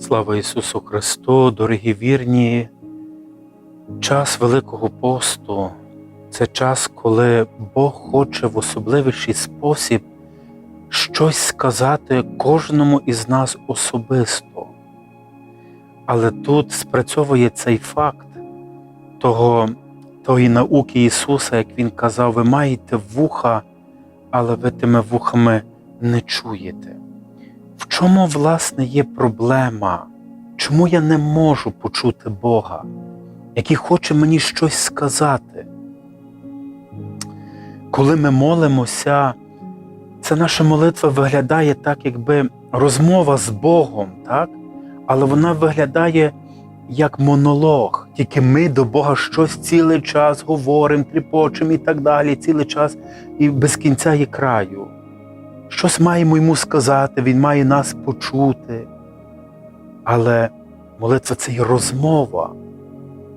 Слава Ісусу Христу, дорогі вірні! Час Великого посту це час, коли Бог хоче в особливіший спосіб щось сказати кожному із нас особисто. Але тут спрацьовує цей факт того, тої науки Ісуса, як Він казав, ви маєте вуха, але ви тими вухами не чуєте. В чому, власне, є проблема? Чому я не можу почути Бога, який хоче мені щось сказати? Коли ми молимося, ця наша молитва виглядає так, якби розмова з Богом, так? але вона виглядає як монолог. Тільки ми до Бога щось цілий час говоримо, тріпочемо і так далі, цілий час і без кінця і краю. Щось маємо йому сказати, він має нас почути. Але молитва це і розмова,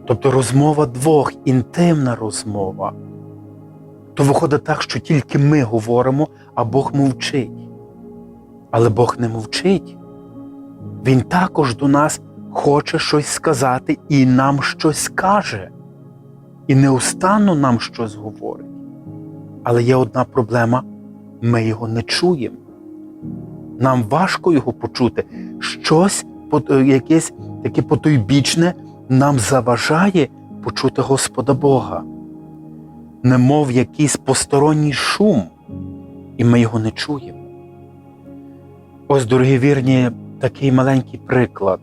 тобто розмова двох, інтимна розмова. То виходить так, що тільки ми говоримо, а Бог мовчить. Але Бог не мовчить. Він також до нас хоче щось сказати і нам щось каже. І неустанно нам щось говорить. Але є одна проблема ми його не чуємо. Нам важко його почути. Щось якесь таке потойбічне нам заважає почути Господа Бога, немов якийсь посторонній шум, і ми його не чуємо. Ось, дорогі вірні, такий маленький приклад.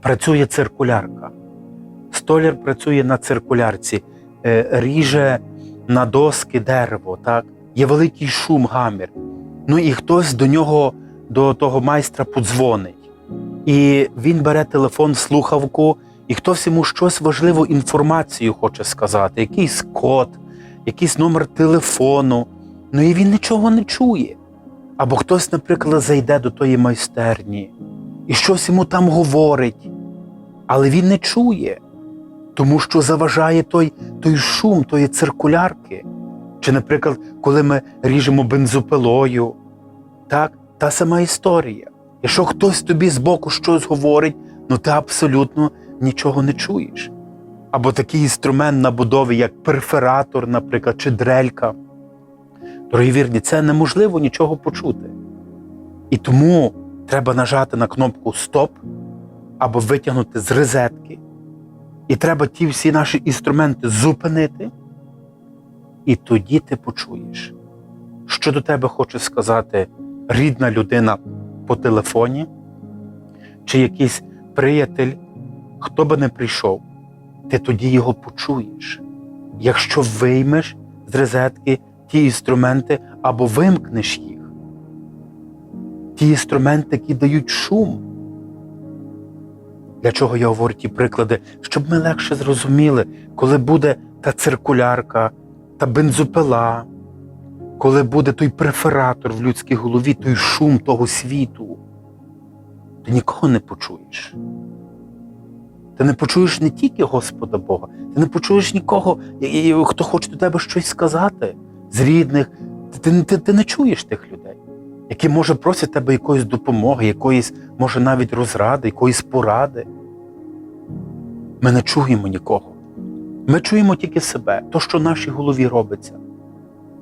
Працює циркулярка. Столяр працює на циркулярці, е, ріже на доски дерево. так? Є великий шум, гамір. Ну і хтось до нього, до того майстра, подзвонить. І він бере телефон, слухавку, і хтось йому щось важливу інформацію хоче сказати, якийсь код, якийсь номер телефону. Ну і він нічого не чує. Або хтось, наприклад, зайде до тої майстерні і щось йому там говорить, але він не чує, тому що заважає той, той шум, тої циркулярки. Чи, наприклад, коли ми ріжемо бензопилою, так, та сама історія. Якщо хтось тобі збоку щось говорить, ну ти абсолютно нічого не чуєш. Або такий інструмент на будові, як перфоратор, наприклад, чи дрелька. Дорогі вірні, це неможливо нічого почути. І тому треба нажати на кнопку Стоп або витягнути з розетки. І треба ті всі наші інструменти зупинити. І тоді ти почуєш, що до тебе хоче сказати рідна людина по телефоні, чи якийсь приятель, хто би не прийшов, ти тоді його почуєш. Якщо виймеш з розетки ті інструменти або вимкнеш їх, ті інструменти, які дають шум. Для чого я говорю ті приклади? Щоб ми легше зрозуміли, коли буде та циркулярка та бензопила, коли буде той префератор в людській голові, той шум того світу, ти нікого не почуєш. Ти не почуєш не тільки Господа Бога, ти не почуєш нікого, хто хоче до тебе щось сказати з рідних. Ти, ти, ти не чуєш тих людей, які, може, просять тебе якоїсь допомоги, якоїсь, може, навіть розради, якоїсь поради. Ми не чуємо нікого. Ми чуємо тільки себе, то, що в нашій голові робиться,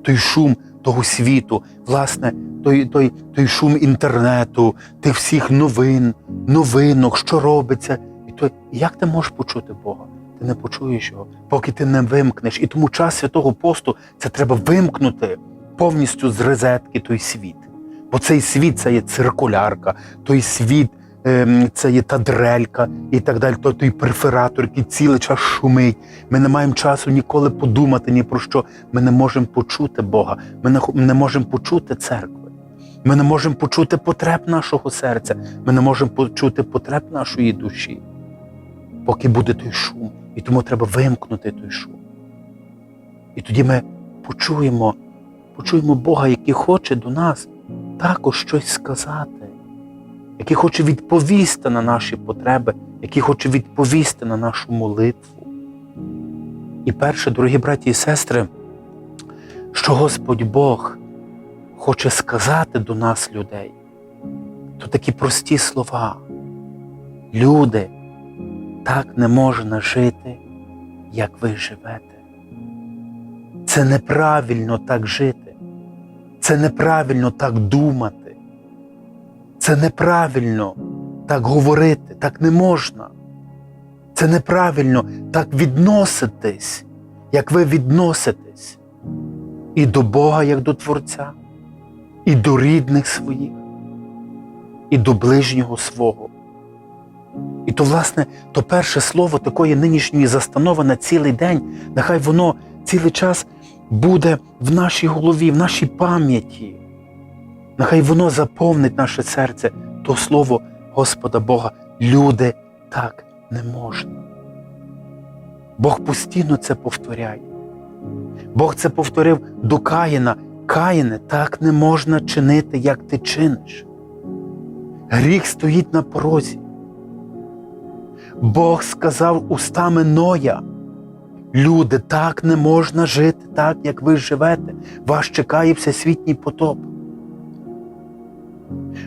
той шум того світу, власне, той той, той шум інтернету, тих всіх новин, новинок, що робиться. І той, як ти можеш почути Бога? Ти не почуєш його, поки ти не вимкнеш. І тому час святого посту це треба вимкнути повністю з розетки той світ. Бо цей світ це є циркулярка, той світ це є та дрелька і так далі, то той перфоратор, який цілий час шумить. Ми не маємо часу ніколи подумати ні про що. Ми не можемо почути Бога, ми не можемо почути церкви. Ми не можемо почути потреб нашого серця, ми не можемо почути потреб нашої душі, поки буде той шум. І тому треба вимкнути той шум. І тоді ми почуємо, почуємо Бога, який хоче до нас також щось сказати який хоче відповісти на наші потреби, який хоче відповісти на нашу молитву. І перше, дорогі браті і сестри, що Господь Бог хоче сказати до нас, людей, то такі прості слова. Люди, так не можна жити, як ви живете. Це неправильно так жити. Це неправильно так думати. Це неправильно так говорити, так не можна. Це неправильно так відноситись, як ви відноситесь і до Бога, як до Творця, і до рідних своїх, і до ближнього свого. І то, власне, то перше слово такої нинішньої застанови на цілий день, нехай воно цілий час буде в нашій голові, в нашій пам'яті. Нехай воно заповнить наше серце, то слово Господа Бога. Люди так не можна. Бог постійно це повторяє. Бог це повторив до Каїна. Каїне, так не можна чинити, як ти чиниш. Гріх стоїть на порозі. Бог сказав устами Ноя. Люди, так не можна жити, так, як ви живете. Вас чекає всесвітній потоп.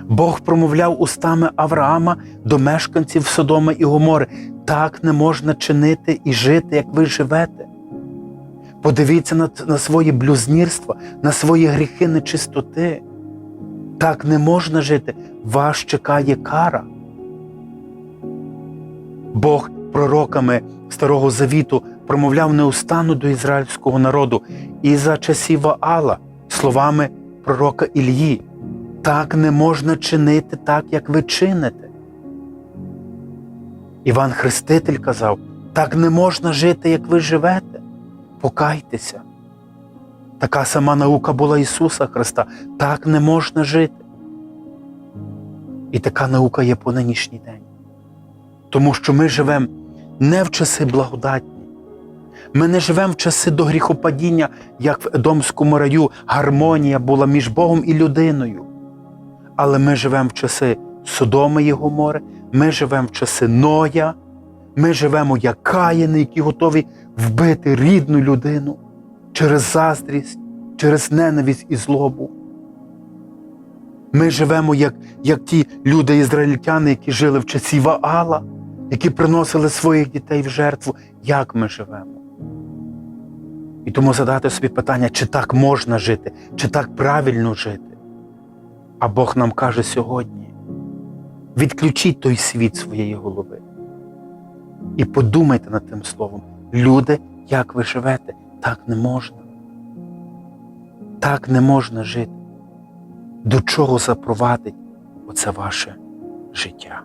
Бог промовляв устами Авраама до мешканців Содоми і Гомори. Так не можна чинити і жити, як ви живете. Подивіться на, на своє блюзнірство, на свої гріхи нечистоти. Так не можна жити. Вас чекає кара. Бог пророками Старого Завіту промовляв неустанно до ізраїльського народу і за часів Ваала словами пророка Ільї. Так не можна чинити так, як ви чините. Іван Хреститель казав, так не можна жити, як ви живете. Покайтеся. Така сама наука була Ісуса Христа. Так не можна жити. І така наука є по нинішній день. Тому що ми живемо не в часи благодатні. Ми не живемо в часи до гріхопадіння, як в Едомському раю гармонія була між Богом і людиною. Але ми живемо в часи Содоми і Гомори, ми живемо в часи Ноя, ми живемо як каяни, які готові вбити рідну людину через заздрість, через ненависть і злобу. Ми живемо як, як ті люди ізраїльтяни, які жили в часі Ваала, які приносили своїх дітей в жертву. Як ми живемо? І тому задати собі питання, чи так можна жити, чи так правильно жити. А Бог нам каже сьогодні: відключіть той світ своєї голови. І подумайте над тим словом. Люди, як ви живете, так не можна. Так не можна жити. До чого запровадить оце ваше життя?